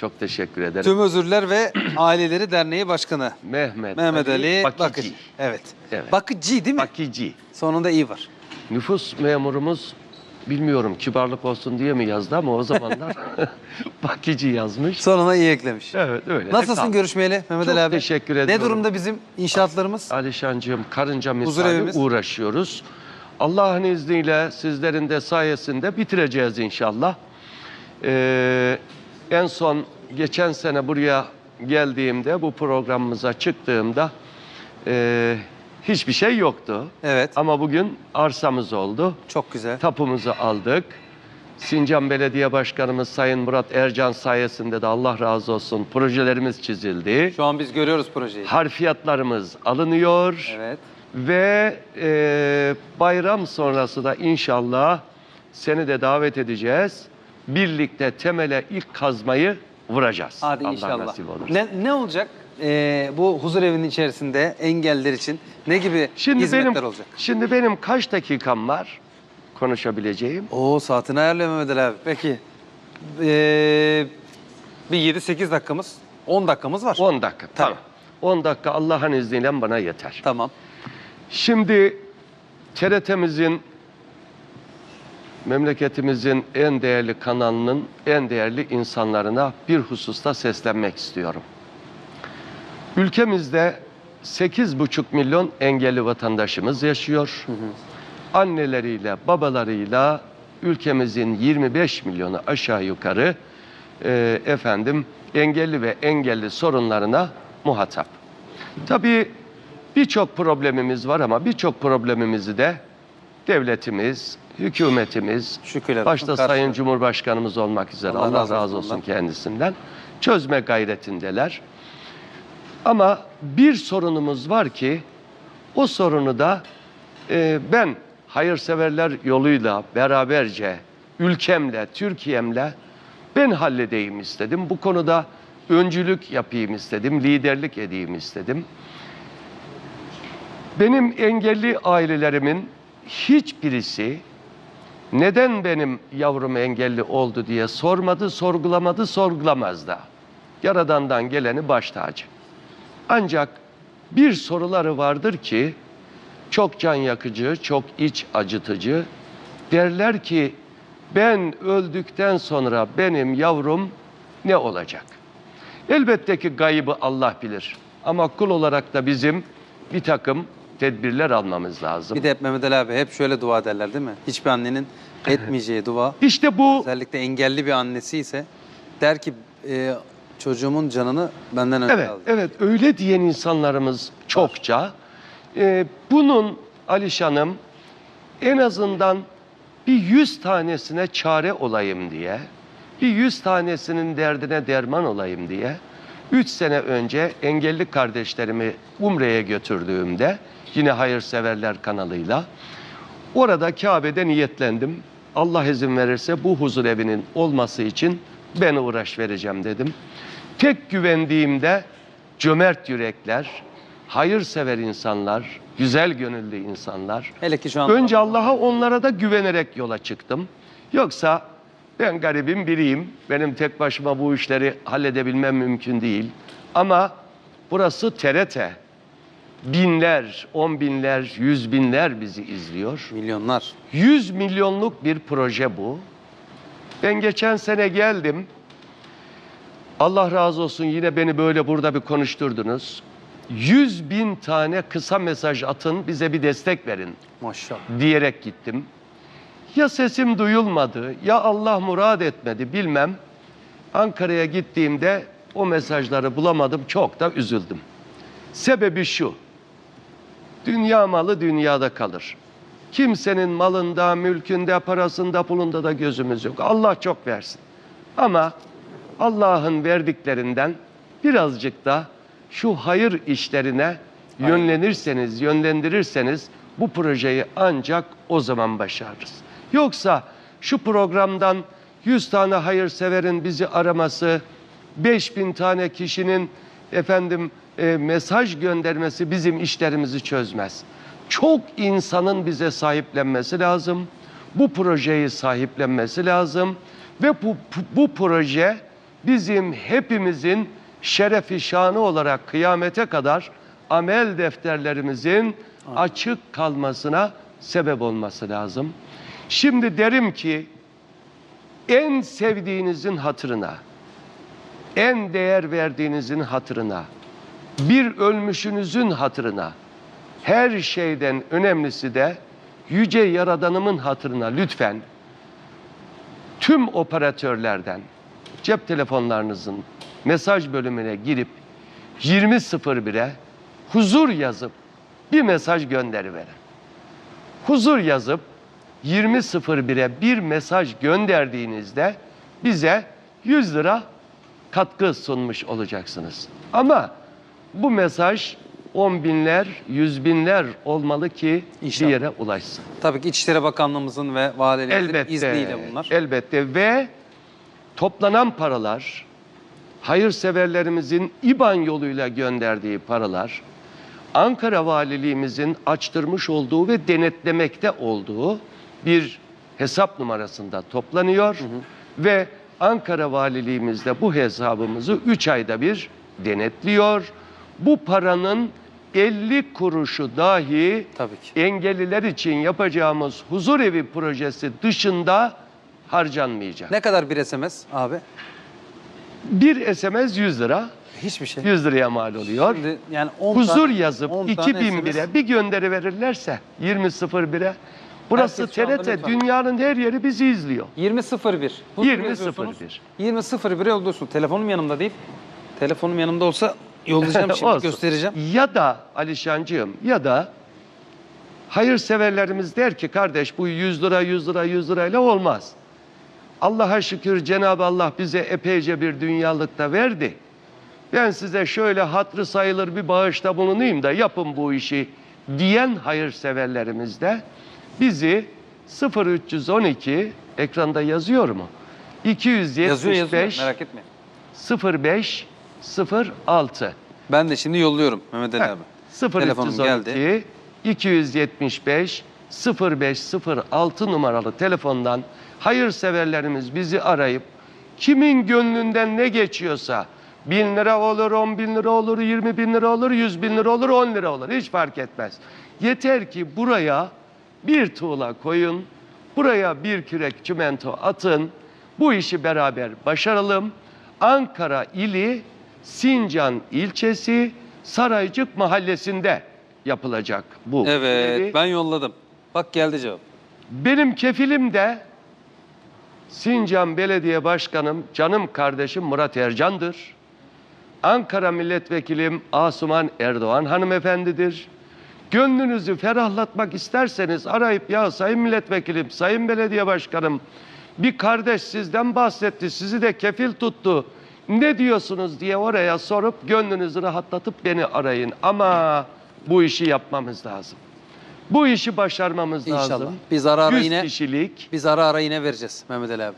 Çok teşekkür ederim. Tüm Özürler ve Aileleri Derneği Başkanı Mehmet, Mehmet Ali Bakıcı. Bakıcı. Evet. Evet. Bakıcı değil mi? Bakıcı. Sonunda iyi var. Nüfus memurumuz bilmiyorum kibarlık olsun diye mi yazdı ama o zamanlar Bakıcı yazmış. Sonuna iyi eklemiş. Evet öyle. de Nasılsın kaldı. görüşmeyeli Mehmet Çok Ali abi? teşekkür Ne ediyorum. durumda bizim inşaatlarımız? Alişancığım karınca misali evimiz. uğraşıyoruz. Allah'ın izniyle sizlerin de sayesinde bitireceğiz inşallah. Ee, en son geçen sene buraya geldiğimde bu programımıza çıktığımda e, hiçbir şey yoktu. Evet. Ama bugün arsamız oldu. Çok güzel. Tapumuzu aldık. Sincan Belediye Başkanımız Sayın Murat Ercan sayesinde de Allah razı olsun projelerimiz çizildi. Şu an biz görüyoruz projeyi. Harfiyatlarımız alınıyor Evet. ve e, bayram sonrası da inşallah seni de davet edeceğiz. Birlikte temele ilk kazmayı vuracağız. Hadi Allah inşallah. nasip olur. Ne, ne olacak Ee, bu huzur evinin içerisinde engeller için ne gibi Şimdi hizmetler benim olacak? şimdi benim kaç dakikam var konuşabileceğim? Oo saatini ayarlıyor Mehmet Ali abi. Peki. Ee, bir 7-8 dakikamız, 10 dakikamız var. 10 dakika. Tabii. Tamam. 10 dakika Allah'ın izniyle bana yeter. Tamam. Şimdi TRT'mizin memleketimizin en değerli kanalının en değerli insanlarına bir hususta seslenmek istiyorum. Ülkemizde 8,5 milyon engelli vatandaşımız yaşıyor. Anneleriyle, babalarıyla ülkemizin 25 milyonu aşağı yukarı e, efendim engelli ve engelli sorunlarına muhatap. Tabii birçok problemimiz var ama birçok problemimizi de devletimiz, hükümetimiz, Şükürler olsun, başta karşılıyor. Sayın Cumhurbaşkanımız olmak üzere Allah Allah, razı razı, olsun olsun ondan. kendisinden çözme gayretindeler. Ama bir sorunumuz var ki o sorunu da e, ben hayırseverler yoluyla beraberce ülkemle, Türkiye'mle ben halledeyim istedim. Bu konuda öncülük yapayım istedim, liderlik edeyim istedim. Benim engelli ailelerimin hiçbirisi neden benim yavrum engelli oldu diye sormadı, sorgulamadı, sorgulamaz da. Yaradan'dan geleni baş tacı. Ancak bir soruları vardır ki çok can yakıcı, çok iç acıtıcı. Derler ki ben öldükten sonra benim yavrum ne olacak? Elbette ki gaybı Allah bilir. Ama kul olarak da bizim bir takım tedbirler almamız lazım. Bir de hep Mehmet Ali abi hep şöyle dua derler değil mi? Hiçbir annenin etmeyeceği dua. İşte bu Özellikle engelli bir annesi ise der ki e, çocuğumun canını benden önce Evet, aldı. evet öyle diyen insanlarımız çokça. Ee, bunun Alişan'ım en azından bir yüz tanesine çare olayım diye, bir yüz tanesinin derdine derman olayım diye, üç sene önce engelli kardeşlerimi Umre'ye götürdüğümde, yine hayırseverler kanalıyla, orada Kabe'de niyetlendim. Allah izin verirse bu huzur evinin olması için ben uğraş vereceğim dedim. Tek güvendiğimde cömert yürekler, hayırsever insanlar, güzel gönüllü insanlar. Hele ki şu an Önce Allah'a onlara da güvenerek yola çıktım. Yoksa ben garibim biriyim. Benim tek başıma bu işleri halledebilmem mümkün değil. Ama burası TRT. Binler, on binler, yüz binler bizi izliyor. milyonlar. 100 milyonluk bir proje bu. Ben geçen sene geldim. Allah razı olsun yine beni böyle burada bir konuşturdunuz. 100 bin tane kısa mesaj atın bize bir destek verin Maşallah. diyerek gittim. Ya sesim duyulmadı ya Allah murad etmedi bilmem. Ankara'ya gittiğimde o mesajları bulamadım çok da üzüldüm. Sebebi şu. Dünya malı dünyada kalır. Kimsenin malında, mülkünde, parasında, pulunda da gözümüz yok. Allah çok versin. Ama Allah'ın verdiklerinden birazcık da şu hayır işlerine yönlenirseniz, yönlendirirseniz bu projeyi ancak o zaman başarırız. Yoksa şu programdan 100 tane hayırseverin bizi araması, 5000 tane kişinin efendim e, mesaj göndermesi bizim işlerimizi çözmez. Çok insanın bize sahiplenmesi lazım. Bu projeyi sahiplenmesi lazım ve bu bu proje bizim hepimizin şerefi şanı olarak kıyamete kadar amel defterlerimizin açık kalmasına sebep olması lazım. Şimdi derim ki en sevdiğinizin hatırına, en değer verdiğinizin hatırına, bir ölmüşünüzün hatırına, her şeyden önemlisi de yüce yaradanımın hatırına lütfen tüm operatörlerden cep telefonlarınızın mesaj bölümüne girip 2001'e huzur yazıp bir mesaj gönderiverin. Huzur yazıp 20.01'e bir mesaj gönderdiğinizde bize 100 lira katkı sunmuş olacaksınız. Ama bu mesaj on binler, yüz binler olmalı ki İnşallah. bir yere ulaşsın. Tabii ki İçişleri Bakanlığımızın ve valilerimizin Elbette. izniyle bunlar. Elbette ve toplanan paralar, hayırseverlerimizin İBAN yoluyla gönderdiği paralar, Ankara Valiliğimizin açtırmış olduğu ve denetlemekte olduğu bir hesap numarasında toplanıyor ve Ankara Valiliğimiz de bu hesabımızı 3 ayda bir denetliyor. Bu paranın 50 kuruşu dahi Tabii ki. engelliler için yapacağımız huzur evi projesi dışında harcanmayacak. Ne kadar bir SMS abi? Bir SMS 100 lira, Hiçbir şey. 100 liraya mal oluyor. Şimdi yani 10 Huzur tane- yazıp 10 tane 2001'e bir gönderi verirlerse 20.01'e burası Herkes şu anda TRT lütfen. dünyanın her yeri bizi izliyor. 20.01. Huzur 20.01. yazıyorsunuz. 20.01'e yolluyorsun. Telefonum yanımda değil. Telefonum yanımda olsa yollayacağım şimdi Olsun. göstereceğim. Ya da Alişancığım ya da hayırseverlerimiz der ki kardeş bu 100 lira 100 lira 100 lirayla olmaz. Allah'a şükür Cenab-ı Allah bize epeyce bir dünyalıkta verdi. Ben size şöyle hatrı sayılır bir bağışta bulunayım da yapın bu işi diyen hayırseverlerimiz de bizi 0312 ekranda yazıyor mu? 275 Yazıyor yazıyor merak etme. 05 06 Ben de şimdi yolluyorum Mehmet Ali abi. Telefonum 0312 geldi. 275 0506 numaralı telefondan hayırseverlerimiz bizi arayıp kimin gönlünden ne geçiyorsa bin lira olur, on bin lira olur, yirmi bin lira olur, yüz bin lira olur, on lira olur. Hiç fark etmez. Yeter ki buraya bir tuğla koyun, buraya bir kürek çimento atın. Bu işi beraber başaralım. Ankara ili Sincan ilçesi Saraycık mahallesinde yapılacak bu. Evet görevi. ben yolladım. Bak geldi cevap. Benim kefilim de Sincan Belediye Başkanım, canım kardeşim Murat Ercan'dır. Ankara Milletvekilim Asuman Erdoğan hanımefendidir. Gönlünüzü ferahlatmak isterseniz arayıp ya sayın milletvekilim, sayın belediye başkanım bir kardeş sizden bahsetti, sizi de kefil tuttu. Ne diyorsunuz diye oraya sorup gönlünüzü rahatlatıp beni arayın. Ama bu işi yapmamız lazım. Bu işi başarmamız İnşallah. lazım. Biz ara ara 100 yine kişilik. biz ara ara yine vereceğiz Mehmet Ali abi.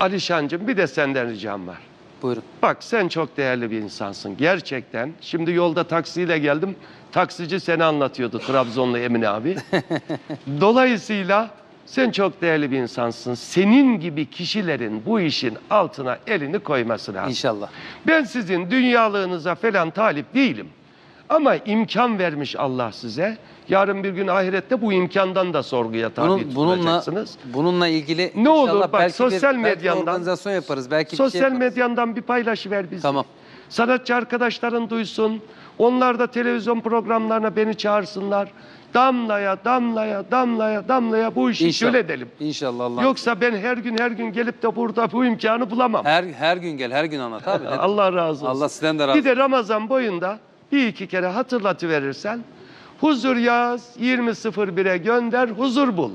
Alişancığım bir de senden ricam var. Buyurun. Bak sen çok değerli bir insansın gerçekten. Şimdi yolda taksiyle geldim. Taksici seni anlatıyordu Trabzonlu Emin abi. Dolayısıyla sen çok değerli bir insansın. Senin gibi kişilerin bu işin altına elini koyması lazım. İnşallah. Ben sizin dünyalığınıza falan talip değilim. Ama imkan vermiş Allah size. Yarın bir gün ahirette bu imkandan da sorguya tabi Bunun, bununla tutulacaksınız. bununla ilgili Ne olur inşallah bak, belki bir- sosyal belki medyandan- organizasyon yaparız. Belki bir şey Sosyal yaparız. medyandan bir paylaşıver bizi. Tamam. Sanatçı arkadaşların duysun. Onlar da televizyon programlarına beni çağırsınlar. Damlaya, damlaya, damlaya, damlaya bu işi İnşallah. şöyle edelim. İnşallah Allah. Yoksa ben her gün her gün gelip de burada bu imkanı bulamam. Her her gün gel, her gün anlat abi. Ne? Allah razı olsun. Allah sizden de razı Bir de Ramazan boyunda bir iki kere hatırlatıverirsen huzur yaz 20.01'e gönder huzur bul.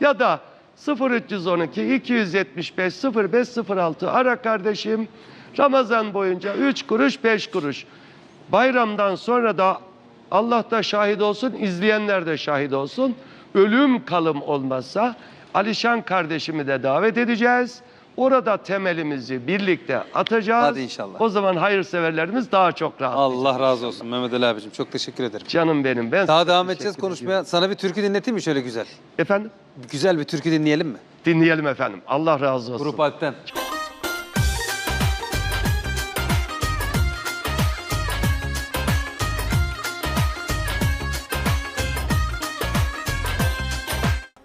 Ya da 0312 275 0506 ara kardeşim Ramazan boyunca 3 kuruş 5 kuruş. Bayramdan sonra da Allah da şahit olsun, izleyenler de şahit olsun. Ölüm kalım olmazsa Alişan kardeşimi de davet edeceğiz. Orada temelimizi birlikte atacağız. Hadi inşallah. O zaman hayırseverlerimiz daha çok rahat. Allah razı olsun Mehmet Ali abicim. Çok teşekkür ederim. Canım benim ben Daha devam edeceğiz konuşmaya. Sana bir türkü dinleteyim mi şöyle güzel? Efendim? Güzel bir türkü dinleyelim mi? Dinleyelim efendim. Allah razı olsun. Grup Alp'ten.